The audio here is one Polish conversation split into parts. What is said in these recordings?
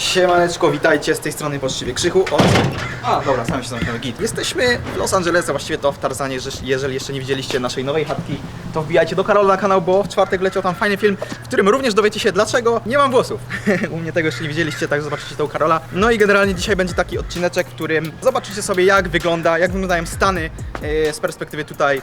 Siemaneczko, witajcie z tej strony poczciwie Krzychu od... A, dobra, sam się zamknął git. Jesteśmy w Los Angeles, a właściwie to w Tarzanie, że jeżeli jeszcze nie widzieliście naszej nowej chatki, to wbijajcie do Karola na kanał, bo w czwartek leciał tam fajny film, w którym również dowiecie się dlaczego nie mam włosów. U mnie tego jeszcze nie widzieliście, tak zobaczycie to u Karola. No i generalnie dzisiaj będzie taki odcineczek, w którym zobaczycie sobie jak wygląda, jak wyglądają Stany e, z perspektywy tutaj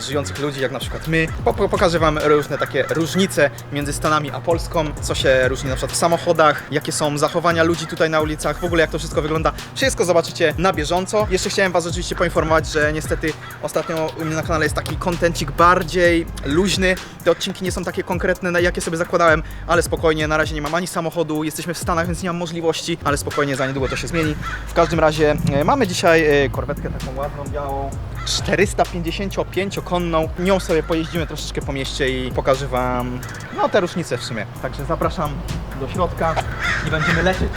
żyjących ludzi, jak na przykład my. Po, po, pokażę wam różne takie różnice między Stanami a Polską, co się różni na przykład w samochodach, jakie są zachowania ludzi tutaj na ulicach, w ogóle jak to wszystko wygląda. Wszystko zobaczycie na bieżąco. Jeszcze chciałem was oczywiście poinformować, że niestety ostatnio u mnie na kanale jest taki kontencik bardziej luźny. Te odcinki nie są takie konkretne, jakie sobie zakładałem, ale spokojnie, na razie nie mam ani samochodu, jesteśmy w Stanach, więc nie mam możliwości, ale spokojnie, za niedługo to się zmieni. W każdym razie e, mamy dzisiaj e, korwetkę taką ładną, białą, 455-konną. Nią sobie pojeździmy troszeczkę po mieście i pokażę wam no te różnice w sumie. Także zapraszam do środka i będziemy lecieć.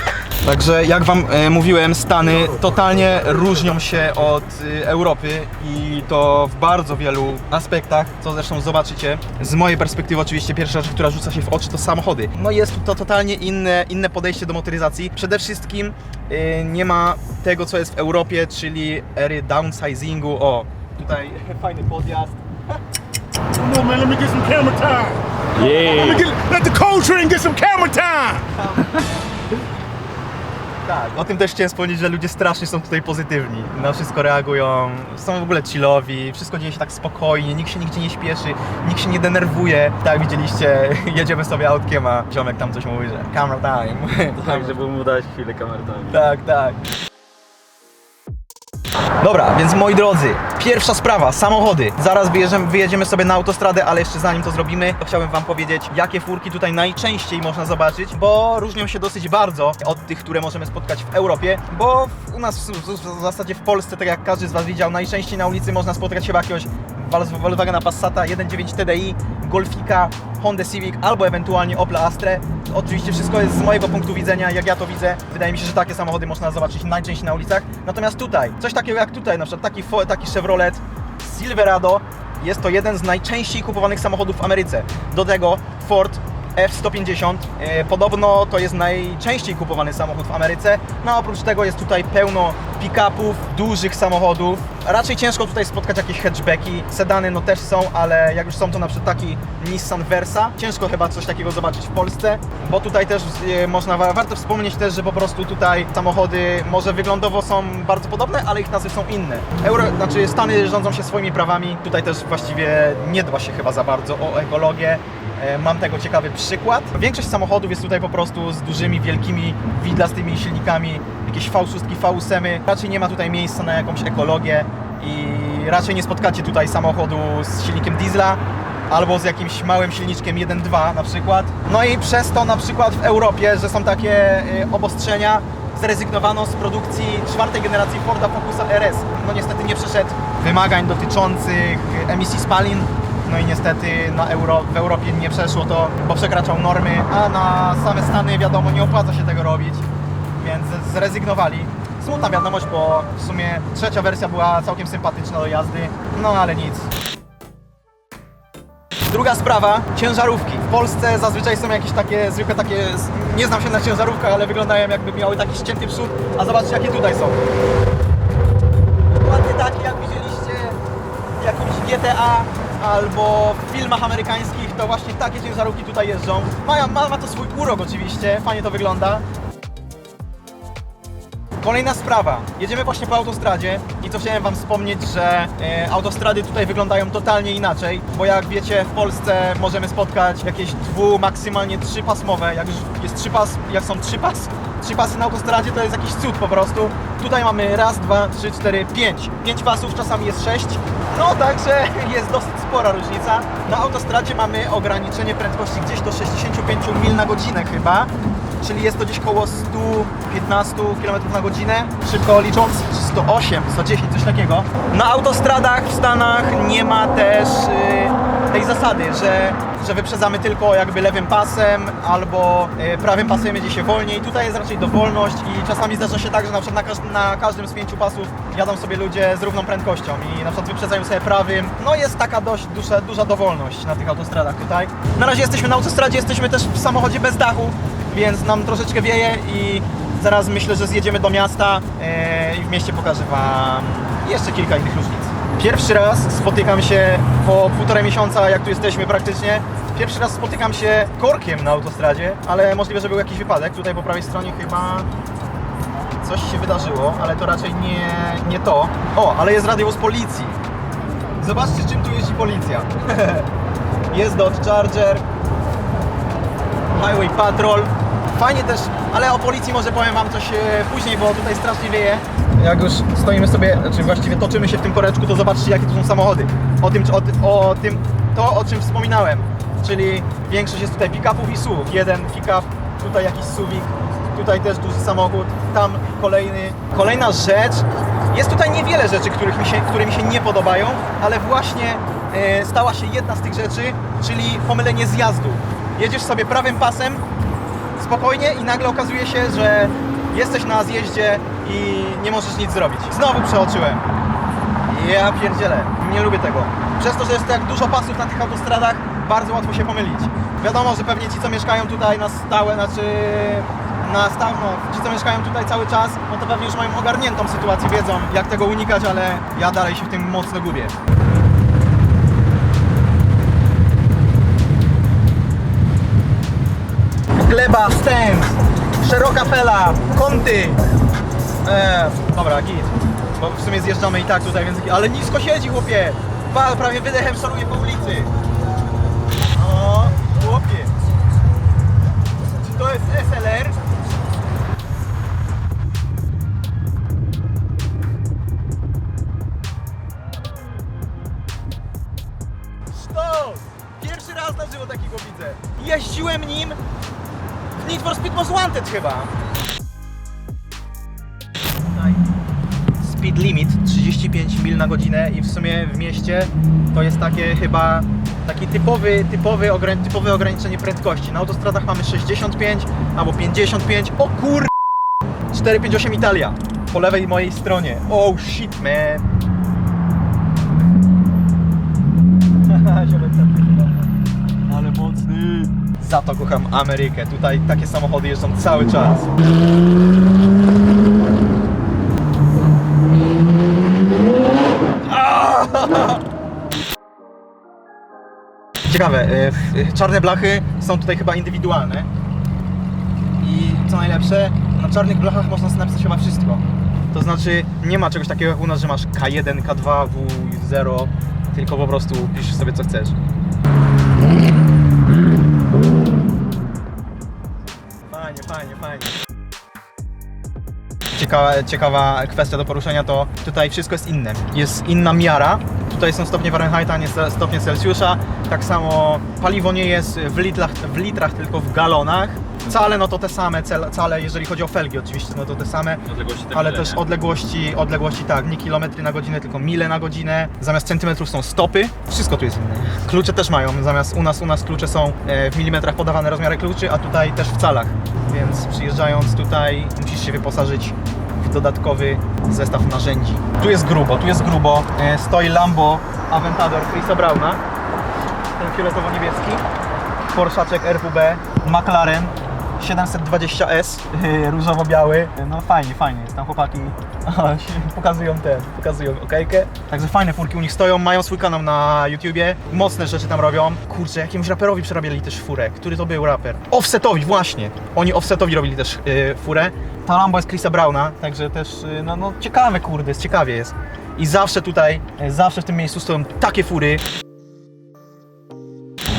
Także jak wam e, mówiłem, Stany totalnie różnią się od e, Europy i to w bardzo wielu aspektach, co zresztą zobaczycie. Z mojej perspektywy oczywiście pierwsza rzecz, która rzuca się w oczy to samochody. No jest tu to totalnie inne, inne podejście do motoryzacji. Przede wszystkim e, nie ma tego, co jest w Europie, czyli ery downsizingu. O, tutaj fajny podjazd. Come on, man, let me get some camera time. Let, me Yeah. get, let the cold train get some camera time. Tak, o tym też chciałem wspomnieć, że ludzie strasznie są tutaj pozytywni. Na wszystko reagują, są w ogóle chillowi, wszystko dzieje się tak spokojnie, nikt się nigdzie nie śpieszy, nikt się nie denerwuje. Tak, widzieliście, jedziemy sobie autkiem, a ziomek tam coś mówi, że camera time. Tak, żeby mu dać chwilę kamertami. Tak, tak. Dobra, więc moi drodzy, pierwsza sprawa, samochody. Zaraz wyjedziemy, sobie na autostradę, ale jeszcze zanim to zrobimy, to chciałbym wam powiedzieć, jakie furki tutaj najczęściej można zobaczyć, bo różnią się dosyć bardzo od tych, które możemy spotkać w Europie, bo u nas w, w, w zasadzie w Polsce, tak jak każdy z was widział, najczęściej na ulicy można spotkać chyba jakiegoś Volkswagena Passata 1.9 TDI, Golfika, Honda Civic albo ewentualnie Opla Astre. Oczywiście wszystko jest z mojego punktu widzenia, jak ja to widzę. Wydaje mi się, że takie samochody można zobaczyć najczęściej na ulicach. Natomiast tutaj, coś takiego jak tutaj, na przykład taki, taki Chevrolet Silverado, jest to jeden z najczęściej kupowanych samochodów w Ameryce. Do tego Ford F-150. E, Podobno to jest najczęściej kupowany samochód w Ameryce. No a oprócz tego jest tutaj pełno pick-upów, dużych samochodów. Raczej ciężko tutaj spotkać jakieś hatchbacki. Sedany no też są, ale jak już są to na przykład taki Nissan Versa. Ciężko chyba coś takiego zobaczyć w Polsce, bo tutaj też e, można, wa- warto wspomnieć też, że po prostu tutaj samochody może wyglądowo są bardzo podobne, ale ich nazwy są inne. Euro, znaczy Stany rządzą się swoimi prawami. Tutaj też właściwie nie dba się chyba za bardzo o ekologię. E, Mam tego ciekawy przykład. Większość samochodów jest tutaj po prostu z dużymi, wielkimi, widlastymi silnikami, jakieś V6, V8. Raczej nie ma tutaj miejsca na jakąś ekologię i raczej nie spotkacie tutaj samochodu z silnikiem diesla albo z jakimś małym silniczkiem 1.2 na przykład. No i przez to na przykład w Europie, że są takie y, obostrzenia, zrezygnowano z produkcji czwartej generacji Forda Focusa RS. No niestety nie przeszedł wymagań dotyczących emisji spalin. No i niestety na Euro, w Europie nie przeszło to, bo przekraczał normy, a na same Stany wiadomo nie opłaca się tego robić, więc zrezygnowali. Smutna wiadomość, bo w sumie trzecia wersja była całkiem sympatyczna do jazdy, no ale nic. Druga sprawa, ciężarówki. W Polsce zazwyczaj są jakieś takie zwykłe takie, nie znam się na ciężarówkach, ale wyglądają jakby miały taki ścięty przód, a zobaczcie jakie tutaj są. Dokładnie takie jak widzieliście w jakimś GTA albo w filmach amerykańskich, to właśnie takie ciężarówki tutaj jeżdżą. Ma, ma, ma to swój urok oczywiście, fajnie to wygląda. Kolejna sprawa. Jedziemy właśnie po autostradzie i co chciałem Wam wspomnieć, że e, autostrady tutaj wyglądają totalnie inaczej, bo jak wiecie w Polsce możemy spotkać jakieś dwu, maksymalnie trzypasmowe. Jak już jest trzy pas, jak są trzy pas, trzy pasy na autostradzie to jest jakiś cud po prostu. Tutaj mamy raz, dwa, trzy, cztery, pięć. Pięć pasów, czasami jest sześć. No także jest dosyć spora różnica. Na autostradzie mamy ograniczenie prędkości gdzieś do 65 mil na godzinę chyba czyli jest to gdzieś koło 115 km na godzinę, szybko licząc, czy 108, 110, coś takiego. Na autostradach w Stanach nie ma też y, tej zasady, że, że wyprzedzamy tylko jakby lewym pasem albo y, prawym pasem jedzie się wolniej. Tutaj jest raczej dowolność i czasami zdarza się tak, że na przykład na, każ- na każdym z pięciu pasów jadą sobie ludzie z równą prędkością i na przykład wyprzedzają sobie prawym. No jest taka dość duża, duża dowolność na tych autostradach tutaj. Na razie jesteśmy na autostradzie, jesteśmy też w samochodzie bez dachu, więc nam troszeczkę wieje i zaraz myślę, że zjedziemy do miasta e, i w mieście pokażę Wam jeszcze kilka innych różnic. Pierwszy raz spotykam się po półtorej miesiąca, jak tu jesteśmy praktycznie. Pierwszy raz spotykam się korkiem na autostradzie, ale możliwe, że był jakiś wypadek. Tutaj po prawej stronie chyba coś się wydarzyło, ale to raczej nie, nie to. O, ale jest radiowóz policji. Zobaczcie, czym tu jeździ policja. jest Dodge Charger, Highway Patrol. Fajnie też, ale o policji może powiem Wam coś e, później, bo tutaj strasznie wieje. Jak już stoimy sobie, czy właściwie toczymy się w tym koreczku, to zobaczcie jakie tu są samochody. O tym, o, o tym, to o czym wspominałem, czyli większość jest tutaj pick-upów i SUV. Jeden pick-up, tutaj jakiś SUVik, tutaj też duży samochód, tam kolejny. Kolejna rzecz, jest tutaj niewiele rzeczy, których mi się, które mi się nie podobają, ale właśnie e, stała się jedna z tych rzeczy, czyli pomylenie zjazdu. Jedziesz sobie prawym pasem, spokojnie i nagle okazuje się, że jesteś na zjeździe i nie możesz nic zrobić. Znowu przeoczyłem. Ja pierdzielę, nie lubię tego. Przez to, że jest tak dużo pasów na tych autostradach, bardzo łatwo się pomylić. Wiadomo, że pewnie ci, co mieszkają tutaj na stałe, znaczy na stałe, no, ci, co mieszkają tutaj cały czas, no to pewnie już mają ogarniętą sytuację, wiedzą jak tego unikać, ale ja dalej się w tym mocno gubię. gleba, stęd, szeroka fela, kąty. Eee, dobra, git. Bo w sumie zjeżdżamy i tak tutaj, więc... Ale nisko siedzi, chłopie! Pa, prawie wydechem szoruje po ulicy. O, chłopie. Czy to jest SLR? Stop! Pierwszy raz na żywo takiego widzę. Jeździłem nim w Need for Speed Most Wanted chyba. Limit 35 mil na godzinę i w sumie w mieście to jest takie chyba taki typowy, typowy, typowe ograniczenie prędkości. Na autostradach mamy 65 albo 55. O kur... 458 Italia. Po lewej mojej stronie. Oh shit man. Ale mocny. Za to kocham Amerykę. Tutaj takie samochody jeżdżą cały czas. Ciekawe, e, czarne blachy są tutaj chyba indywidualne. I co najlepsze, na czarnych blachach można napisać chyba wszystko. To znaczy, nie ma czegoś takiego jak u nas, że masz K1, K2, W0, tylko po prostu piszesz sobie co chcesz. Fajnie, fajnie, fajnie. Ciekawa, ciekawa kwestia do poruszenia to tutaj wszystko jest inne. Jest inna miara. Tutaj są stopnie Fahrenheita, nie st- stopnie Celsjusza. Tak samo paliwo nie jest w litrach, w litrach tylko w galonach. Cale no to te same, cale jeżeli chodzi o felgi oczywiście, no to te same. Te Ale mile, też nie? odległości, odległości tak, nie kilometry na godzinę, tylko mile na godzinę. Zamiast centymetrów są stopy. Wszystko tu jest inne. Klucze też mają, zamiast u nas, u nas klucze są e, w milimetrach podawane rozmiary kluczy, a tutaj też w calach. Więc przyjeżdżając tutaj musisz się wyposażyć dodatkowy zestaw narzędzi. Tu jest grubo, tu jest grubo. E, Stoi Lambo Aventador Chrisa Brauna. Ten fioletowo-niebieski. Porszaczek RWB, McLaren 720S, yy, różowo-biały. No fajnie, fajnie. Tam chłopaki pokazują ten, pokazują okejkę. Także fajne furki u nich stoją, mają swój kanał na YouTubie. Mocne rzeczy tam robią. Kurczę, jakiemuś raperowi przerabiali też furę. Który to był raper? Offsetowi, właśnie. Oni Offsetowi robili też yy, furę. Ta Lambo jest Chrisa Browna, także też, yy, no, no ciekawe kurde, jest, ciekawie jest. I zawsze tutaj, yy, zawsze w tym miejscu stoją takie fury.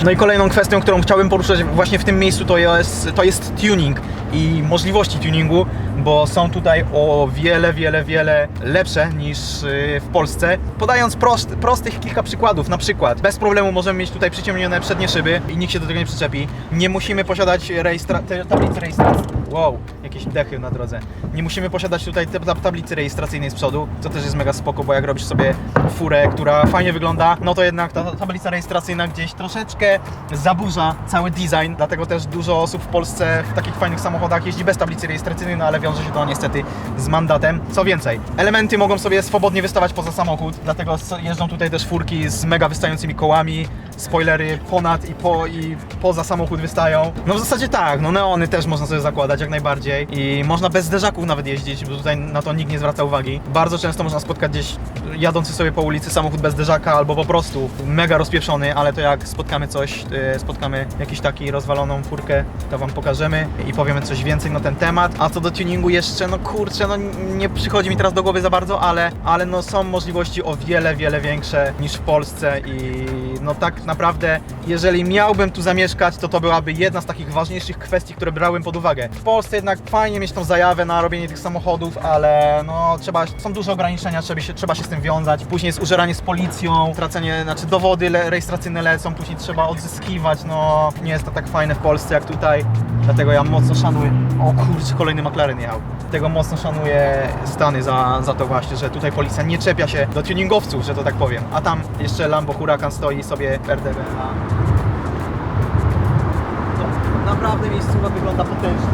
No i kolejną kwestią, którą chciałbym poruszać właśnie w tym miejscu to jest, to jest tuning i możliwości tuningu, bo są tutaj o wiele, wiele, wiele lepsze niż yy, w Polsce. Podając prost, prostych kilka przykładów, na przykład bez problemu możemy mieć tutaj przyciemnione przednie szyby i nikt się do tego nie przyczepi. Nie musimy posiadać rejestra- tablicy rejestracji. Wow, jakieś dechy na drodze. Nie musimy posiadać tutaj tablicy rejestracyjnej z przodu, co też jest mega spoko, bo jak robisz sobie furę, która fajnie wygląda, no to jednak ta tablica rejestracyjna gdzieś troszeczkę zaburza cały design, dlatego też dużo osób w Polsce w takich fajnych samochodach jeździ bez tablicy rejestracyjnej, no ale wiąże się to niestety z mandatem. Co więcej, elementy mogą sobie swobodnie wystawać poza samochód, dlatego jeżdżą tutaj też furki z mega wystającymi kołami, spoilery ponad i, po, i poza samochód wystają. No w zasadzie tak, no neony też można sobie zakładać jak najbardziej i można bez zderzaków nawet jeździć, bo tutaj na to nikt nie zwraca uwagi. Bardzo często można spotkać gdzieś jadący sobie po ulicy samochód bez zderzaka albo po prostu mega rozpieprzony, ale to jak spotkamy coś, e, spotkamy jakiś taki rozwaloną furkę, to wam pokażemy i powiemy coś więcej na ten temat. A co do tuningu jeszcze, no kurczę, no nie przychodzi mi teraz do głowy za bardzo, ale, ale no są możliwości o wiele, wiele większe niż w Polsce i no tak naprawdę, jeżeli miałbym tu zamieszkać, to to byłaby jedna z takich ważniejszych kwestii, które brałem pod uwagę. W Polsce jednak fajnie mieć tą zajawę na robienie tych samochodów, ale no trzeba, są duże ograniczenia, trzeba się, trzeba się z tym wiązać. Później jest użeranie z policją, tracenie, znaczy dowody le, rejestracyjne lecą, później trzeba odzyskiwać, no nie jest to tak fajne w Polsce jak tutaj, dlatego ja mocno szanuję, o kurczę, kolejny McLaren jechał. Dlatego mocno szanuję Stany za, za to właśnie, że tutaj policja nie czepia się do tuningowców, że to tak powiem. A tam jeszcze Lambo Huracan stoi sobie w RDB, a to naprawdę miejscowa wygląda potężnie.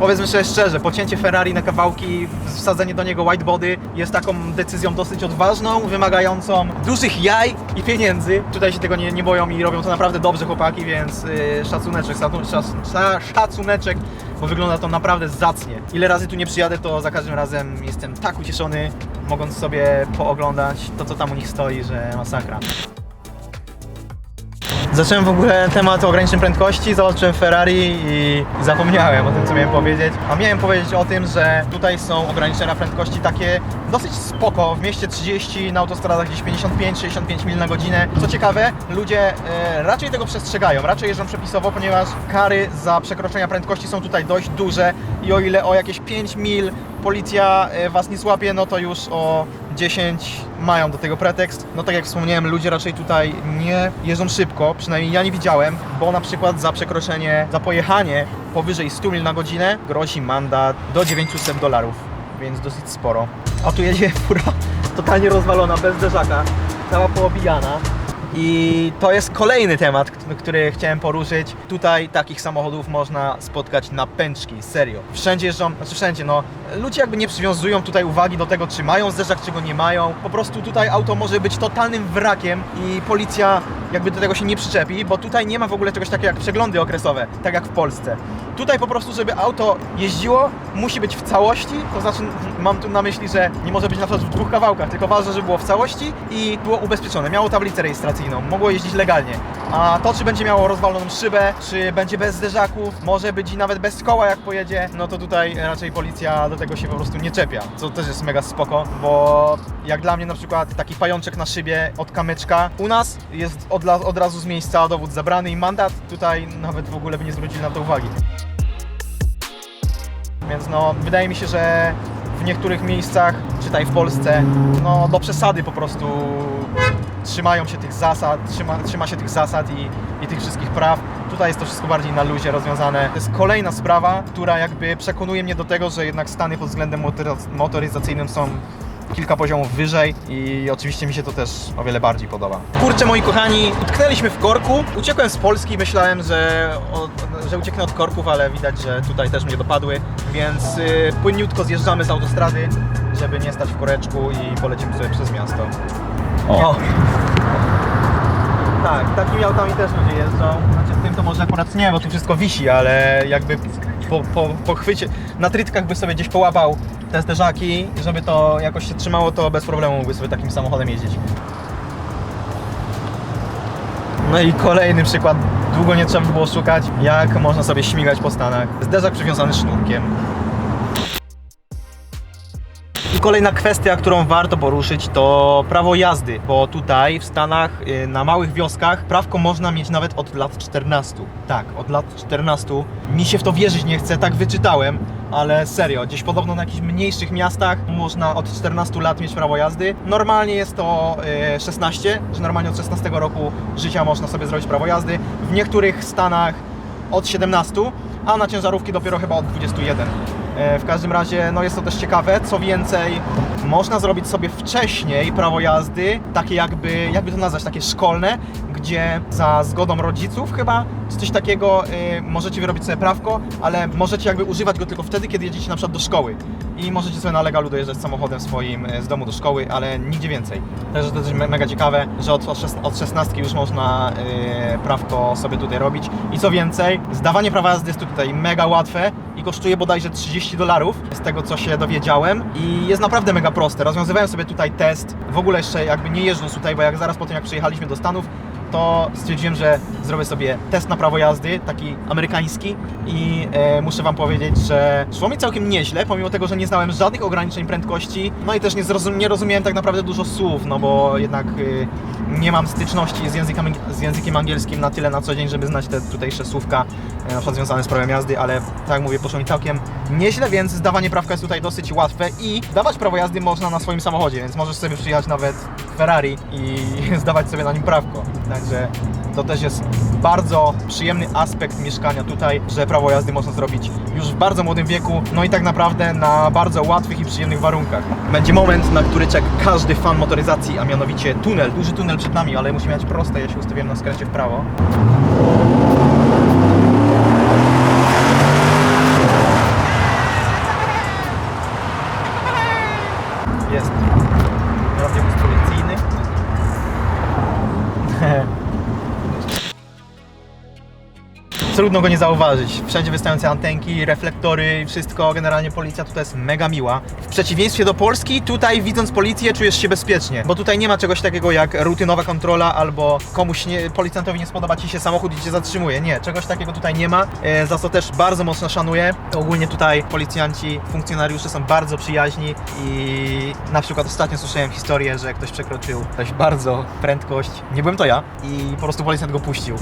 Powiedzmy sobie szczerze, pocięcie Ferrari na kawałki, wsadzenie do niego whitebody jest taką decyzją dosyć odważną, wymagającą dużych jaj i pieniędzy. Tutaj się tego nie, nie boją i robią to naprawdę dobrze chłopaki, więc yy, szacuneczek, szacun, szac- sza- szacuneczek, bo wygląda to naprawdę zacnie. Ile razy tu nie przyjadę, to za każdym razem jestem tak ucieszony, mogąc sobie pooglądać to, co tam u nich stoi, że masakra. Zacząłem w ogóle temat o ograniczeniu prędkości, zobaczyłem Ferrari i zapomniałem o tym, co miałem powiedzieć. A miałem powiedzieć o tym, że tutaj są ograniczenia prędkości takie dosyć spoko. W mieście 30, na autostradach gdzieś 55-65 mil na godzinę. Co ciekawe, ludzie e, raczej tego przestrzegają, raczej jeżdżą przepisowo, ponieważ kary za przekroczenia prędkości są tutaj dość duże i o ile o jakieś 5 mil policja e, was nie złapie, no to już o 10 mają do tego pretekst. No tak jak wspomniałem, ludzie raczej tutaj nie jeżdżą szybko, przynajmniej ja nie widziałem, bo na przykład za przekroczenie, za pojechanie powyżej 100 mil na godzinę grozi mandat do 900 dolarów, więc dosyć sporo. A tu jedzie fura totalnie rozwalona, bez zderzaka, cała poobijana. I to jest kolejny temat, który chciałem poruszyć. Tutaj takich samochodów można spotkać na pęczki, serio. Wszędzie jeżdżą, znaczy wszędzie, no. Ludzie jakby nie przywiązują tutaj uwagi do tego, czy mają zderzak, czy go nie mają. Po prostu tutaj auto może być totalnym wrakiem i policja jakby do tego się nie przyczepi, bo tutaj nie ma w ogóle czegoś takiego jak przeglądy okresowe, tak jak w Polsce. Tutaj po prostu, żeby auto jeździło, musi być w całości, to znaczy mam tu na myśli, że nie może być na przykład w dwóch kawałkach, tylko ważne, żeby było w całości i było ubezpieczone, miało tablicę rejestracyjną, mogło jeździć legalnie. A to, czy będzie miało rozwaloną szybę, czy będzie bez zderzaków, może być i nawet bez koła jak pojedzie, no to tutaj raczej policja do tego się po prostu nie czepia, co też jest mega spoko, bo jak dla mnie na przykład taki pajączek na szybie od kamyczka u nas jest od, od razu z miejsca dowód zabrany i mandat, tutaj nawet w ogóle by nie zwrócili na to uwagi. Więc no, wydaje mi się, że w niektórych miejscach, czytaj w Polsce, no do przesady po prostu trzymają się tych zasad, trzyma, trzyma się tych zasad i, i tych wszystkich praw. Tutaj jest to wszystko bardziej na luzie rozwiązane. To jest kolejna sprawa, która jakby przekonuje mnie do tego, że jednak Stany pod względem motoryz- motoryzacyjnym są kilka poziomów wyżej i oczywiście mi się to też o wiele bardziej podoba. Kurczę moi kochani, utknęliśmy w korku. Uciekłem z Polski, myślałem, że, o, że ucieknę od korków, ale widać, że tutaj też mnie dopadły, więc y, płynniutko zjeżdżamy z autostrady, żeby nie stać w koreczku i polecimy sobie przez miasto. O. Tak, takimi autami też ludzie jeżdżą. Znaczy w tym to może akurat nie, bo tu wszystko wisi, ale jakby po, po, po chwycie, na trytkach by sobie gdzieś połapał te zderzaki, żeby to jakoś się trzymało, to bez problemu mógłby sobie takim samochodem jeździć. No i kolejny przykład, długo nie trzeba by było szukać, jak można sobie śmigać po Stanach. Zderzak przywiązany sznurkiem. Kolejna kwestia, którą warto poruszyć, to prawo jazdy, bo tutaj w Stanach, y, na małych wioskach, prawko można mieć nawet od lat 14. Tak, od lat 14. Mi się w to wierzyć nie chce, tak wyczytałem, ale serio, gdzieś podobno na jakichś mniejszych miastach można od 14 lat mieć prawo jazdy. Normalnie jest to y, 16, że normalnie od 16 roku życia można sobie zrobić prawo jazdy. W niektórych stanach od 17, a na ciężarówki dopiero chyba od 21. E, W każdym razie no jest to też ciekawe. Co więcej, można zrobić sobie wcześniej prawo jazdy, takie jakby, jakby to nazwać, takie szkolne, gdzie za zgodą rodziców chyba, coś takiego, y, możecie wyrobić sobie prawko, ale możecie jakby używać go tylko wtedy, kiedy jedziecie na przykład do szkoły. I możecie sobie na legalu dojeżdżać samochodem swoim y, z domu do szkoły, ale nigdzie więcej. Także to jest me- mega ciekawe, że od, od 16 już można y, prawko sobie tutaj robić. I co więcej, zdawanie prawa jazdy jest tutaj mega łatwe i kosztuje bodajże 30 dolarów, z tego co się dowiedziałem. I jest naprawdę mega proste. Rozwiązywałem sobie tutaj test, w ogóle jeszcze jakby nie jeżdżąc tutaj, bo jak zaraz po tym jak przyjechaliśmy do Stanów, to stwierdziłem, że zrobię sobie test na prawo jazdy, taki amerykański i e, muszę Wam powiedzieć, że szło mi całkiem nieźle, pomimo tego, że nie znałem żadnych ograniczeń prędkości, no i też nie, zrozum- nie rozumiałem tak naprawdę dużo słów, no bo jednak y, nie mam styczności z językiem, z językiem angielskim na tyle na co dzień, żeby znać te tutejsze słówka, e, na przykład związane z prawem jazdy, ale tak jak mówię, poszło mi całkiem nieźle, więc zdawanie prawka jest tutaj dosyć łatwe i dawać prawo jazdy można na swoim samochodzie, więc możesz sobie przyjechać nawet Ferrari i zdawać sobie na nim prawko. Także to też jest bardzo przyjemny aspekt mieszkania tutaj, że prawo jazdy można zrobić już w bardzo młodym wieku, no i tak naprawdę na bardzo łatwych i przyjemnych warunkach. Będzie moment, na który czeka każdy fan motoryzacji, a mianowicie tunel. Duży tunel przed nami, ale musimy jechać prosto, ja się ustawiłem na skręcie w prawo. Trudno go nie zauważyć. Wszędzie wystające antenki, reflektory wszystko. Generalnie policja tutaj jest mega miła. W przeciwieństwie do Polski, tutaj widząc policję czujesz się bezpiecznie, bo tutaj nie ma czegoś takiego jak rutynowa kontrola albo komuś nie, policjantowi nie spodoba ci się samochód i cię zatrzymuje. Nie, czegoś takiego tutaj nie ma, e, za co też bardzo mocno szanuję. Ogólnie tutaj policjanci, funkcjonariusze są bardzo przyjaźni i na przykład ostatnio słyszałem historię, że ktoś przekroczył dość bardzo prędkość. Nie byłem to ja i po prostu policjant go puścił.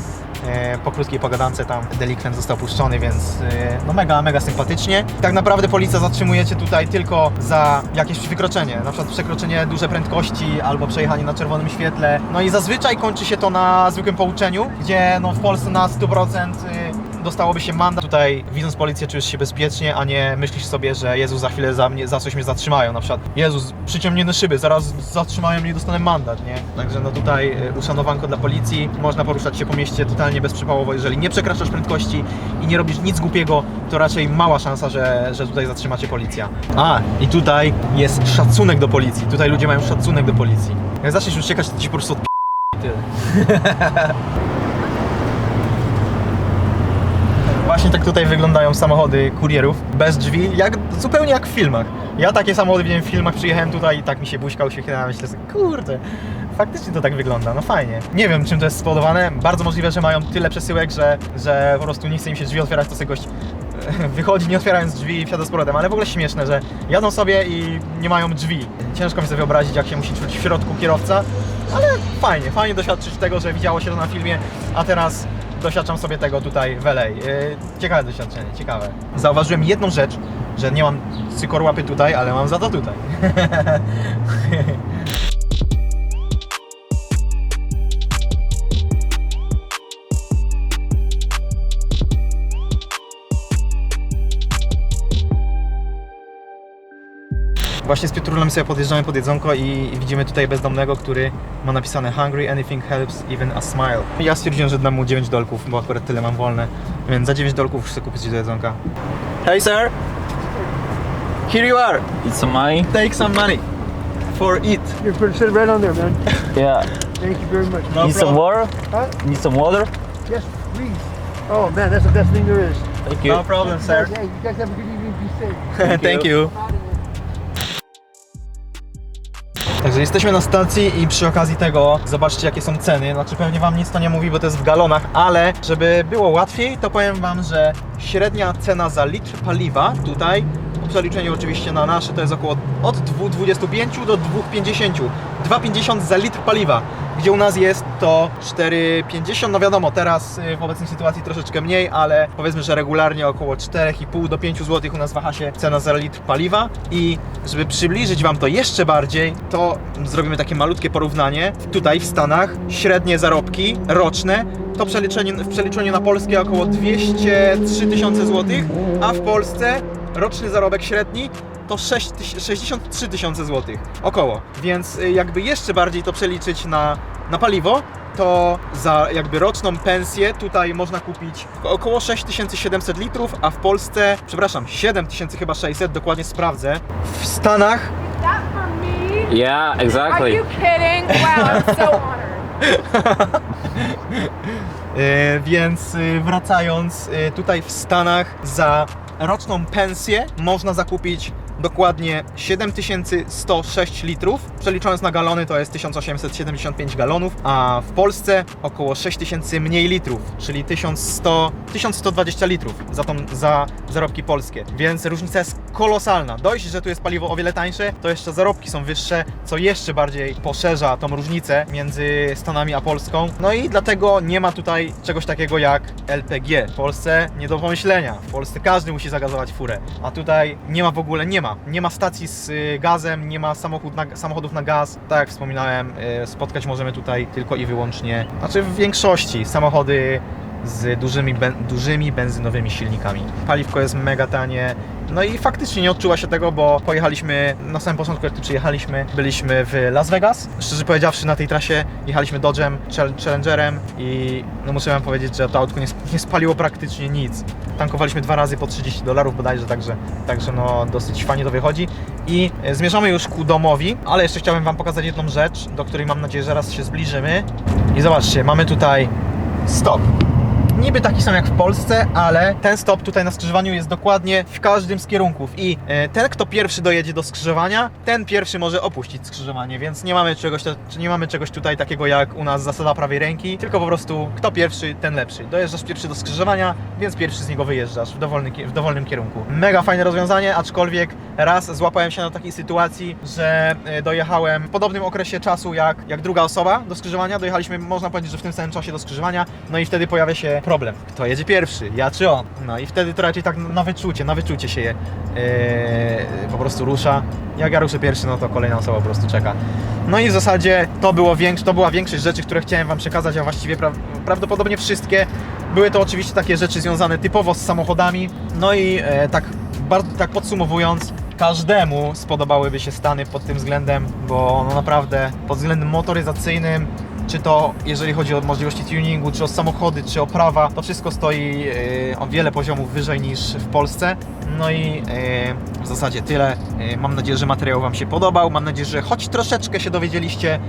E, po krótkiej pogadance tam delikwent został puszczony, więc e, no mega, mega sympatycznie. Tak naprawdę policja zatrzymuje cię tutaj tylko za jakieś wykroczenie, na przykład przekroczenie duże prędkości albo przejechanie na czerwonym świetle. No i zazwyczaj kończy się to na zwykłym pouczeniu, gdzie no w Polsce na 100% y, dostałoby się mandat. Tutaj widząc policję czujesz się bezpiecznie, a nie myślisz sobie, że Jezu za chwilę za, mnie, za coś mnie zatrzymają. Na przykład Jezus przyciągnięte szyby, zaraz zatrzymają mnie i dostanę mandat, nie? Także no tutaj y, uszanowanko dla policji. Można poruszać się po mieście totalnie bezprzypałowo, jeżeli nie przekraczasz prędkości i nie robisz nic głupiego, to raczej mała szansa, że, że tutaj zatrzymacie policja. A, i tutaj jest szacunek do policji. Tutaj ludzie mają szacunek do policji. Jak zaczniesz uciekać, to ci po prostu od tyle. Właśnie tak tutaj wyglądają samochody kurierów, bez drzwi, jak, zupełnie jak w filmach. Ja takie samochody widziałem w filmach, przyjechałem tutaj i tak mi się buźka uśmiechnęła, myślę sobie, kurde, faktycznie to tak wygląda, no fajnie. Nie wiem czym to jest spowodowane, bardzo możliwe, że mają tyle przesyłek, że, że po prostu nie chce im się drzwi otwierać, to sobie gość e, wychodzi nie otwierając drzwi i wsiada z powrotem, ale w ogóle śmieszne, że jadą sobie i nie mają drzwi. Ciężko mi sobie wyobrazić, jak się musi czuć w środku kierowca, ale fajnie, fajnie doświadczyć tego, że widziało się to na filmie, a teraz doświadczam sobie tego tutaj w LA. Yy, Ciekawe doświadczenie, ciekawe. Zauważyłem jedną rzecz, że nie mam cykorłapy tutaj, ale mam za to tutaj. Właśnie z Piotrulem sobie podjeżdżamy pod jedzonko i widzimy tutaj bezdomnego, który ma napisane Hungry, anything helps, even a smile. Ja stwierdziłem, że dam mu 9 dolków, bo akurat tyle mam wolne, więc za 9 dolków chcę kupić coś do jedzonka. Hey sir! Here you are! It's mine. Take some money for it. You put sit right on there, man. Yeah. Thank you very much. No Need some water? Huh? Need some water? Yes, please. Oh man, that's the best thing there is. Thank you. No problem sir. Hey, you guys have a good evening. Be safe. Thank you. Także jesteśmy na stacji i przy okazji tego zobaczcie jakie są ceny. Znaczy pewnie wam nic to nie mówi, bo to jest w galonach, ale żeby było łatwiej, to powiem wam, że średnia cena za litr paliwa tutaj, przeliczeniu oczywiście na nasze, to jest około od 2,25 do 2,50. 2,50 za litr paliwa, gdzie u nas jest to 4,50. No wiadomo, teraz y, w obecnej sytuacji troszeczkę mniej, ale powiedzmy, że regularnie około 4,5 do 5 zł u nas waha się cena za litr paliwa. I żeby przybliżyć Wam to jeszcze bardziej, to zrobimy takie malutkie porównanie. Tutaj w Stanach średnie zarobki roczne to przeliczenie, w przeliczeniu na polskie około 203 tysiące złotych, a w Polsce roczny zarobek średni to 6 tyś- 63 tysiące złotych. Około. Więc y, jakby jeszcze bardziej to przeliczyć na, na paliwo, to za jakby roczną pensję tutaj można kupić około 6700 litrów, a w Polsce, przepraszam, 7000 chyba 600, dokładnie sprawdzę. W Stanach That for me? Yeah, Are exactly. you kidding? Wow, I'm so honored. E, więc e, wracając, e, tutaj w Stanach za roczną pensję można zakupić dokładnie 7106 litrów. Przeliczając na galony to jest 1875 galonów, a w Polsce około 6000 mniej litrów, czyli 1100, 1120 litrów za, tą, za zarobki polskie. Więc różnica jest kolosalna. Dość, że tu jest paliwo o wiele tańsze, to jeszcze zarobki są wyższe, co jeszcze bardziej poszerza tą różnicę między Stanami a Polską. No i dlatego nie ma tutaj czegoś takiego jak LPG. W Polsce nie do pomyślenia. W Polsce każdy musi zagazować furę, a tutaj nie ma w ogóle, nie ma. Nie ma stacji z y, gazem, nie ma na, samochodów na gaz. Tak jak wspominałem, y, spotkać możemy tutaj tylko i wyłącznie, znaczy w większości samochody z dużymi, ben, dużymi benzynowymi silnikami. Paliwko jest mega tanie. No i faktycznie nie odczuwa się tego, bo pojechaliśmy na samym początku, jak tu przyjechaliśmy, byliśmy w Las Vegas. Szczerze powiedziawszy, na tej trasie jechaliśmy Dodge'em, Chal- Challengerem i no muszę wam powiedzieć, że to autko nie, nie spaliło praktycznie nic. Tankowaliśmy dwa razy po 30 dolarów bodajże, także, także no dosyć fajnie to wychodzi. I e, zmierzamy już ku domowi, ale jeszcze chciałbym wam pokazać jedną rzecz, do której mam nadzieję, że raz się zbliżymy. I zobaczcie, mamy tutaj stop niby taki sam jak w Polsce, ale ten stop tutaj na skrzyżowaniu jest dokładnie w każdym z kierunków i e, ten, kto pierwszy dojedzie do skrzyżowania, ten pierwszy może opuścić skrzyżowanie, więc nie mamy czegoś, nie mamy czegoś tutaj takiego jak u nas zasada prawej ręki, tylko po prostu kto pierwszy, ten lepszy. Dojeżdżasz pierwszy do skrzyżowania, więc pierwszy z niego wyjeżdżasz w, dowolny, w dowolnym kierunku. Mega fajne rozwiązanie, aczkolwiek raz złapałem się na takiej sytuacji, że e, dojechałem w podobnym okresie czasu jak, jak druga osoba do skrzyżowania, dojechaliśmy, można powiedzieć, że w tym samym czasie do skrzyżowania, no i wtedy pojawia się problem. Kto jedzie pierwszy? Ja czy on? No i wtedy to raczej tak na wyczucie, na wyczucie się je e, po prostu rusza. Jak ja ruszę pierwszy, no to kolejna osoba po prostu czeka. No i w zasadzie to, było większ, to była większość rzeczy, które chciałem Wam przekazać, a właściwie pra prawdopodobnie wszystkie. Były to oczywiście takie rzeczy związane typowo z samochodami. No i e, tak, tak podsumowując, każdemu spodobałyby się Stany pod tym względem, bo no naprawdę pod względem motoryzacyjnym, czy to jeżeli chodzi o możliwości tuningu, czy o samochody, czy o prawa, to wszystko stoi e, o wiele poziomów wyżej niż w Polsce. No i e, w zasadzie tyle. E, Mam nadzieję, że materiał Wam się podobał. Mam nadzieję, że choć troszeczkę się dowiedzieliście,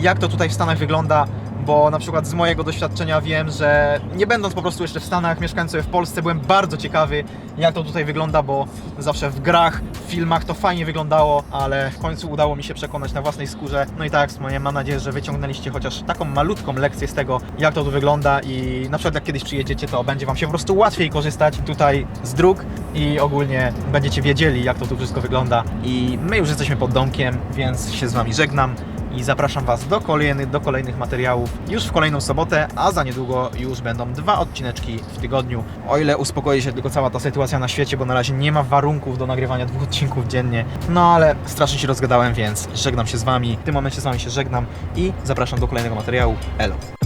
jak to tutaj w Stanach wygląda. Bo na przykład z mojego doświadczenia wiem, że nie będąc po prostu jeszcze w Stanach, mieszkając sobie w Polsce, byłem bardzo ciekawy, jak to tutaj wygląda, bo zawsze w grach, w filmach to fajnie wyglądało, ale w końcu udało mi się przekonać na własnej skórze. No i tak mam nadzieję, że wyciągnęliście chociaż taką malutką lekcję z tego, jak to tu wygląda i na przykład jak kiedyś przyjedziecie, to będzie Wam się po prostu łatwiej korzystać tutaj z dróg i ogólnie będziecie wiedzieli, jak to tu wszystko wygląda. I my już jesteśmy pod domkiem, więc się z Wami żegnam i zapraszam Was do kolejnych, do kolejnych materiałów już w kolejną sobotę, a za niedługo już będą dwa odcineczki w tygodniu. O ile uspokoi się tylko cała ta sytuacja na świecie, bo na razie nie ma warunków do nagrywania dwóch odcinków dziennie. No ale strasznie się rozgadałem, więc żegnam się z Wami. W tym momencie z Wami się żegnam i zapraszam do kolejnego materiału. Elo.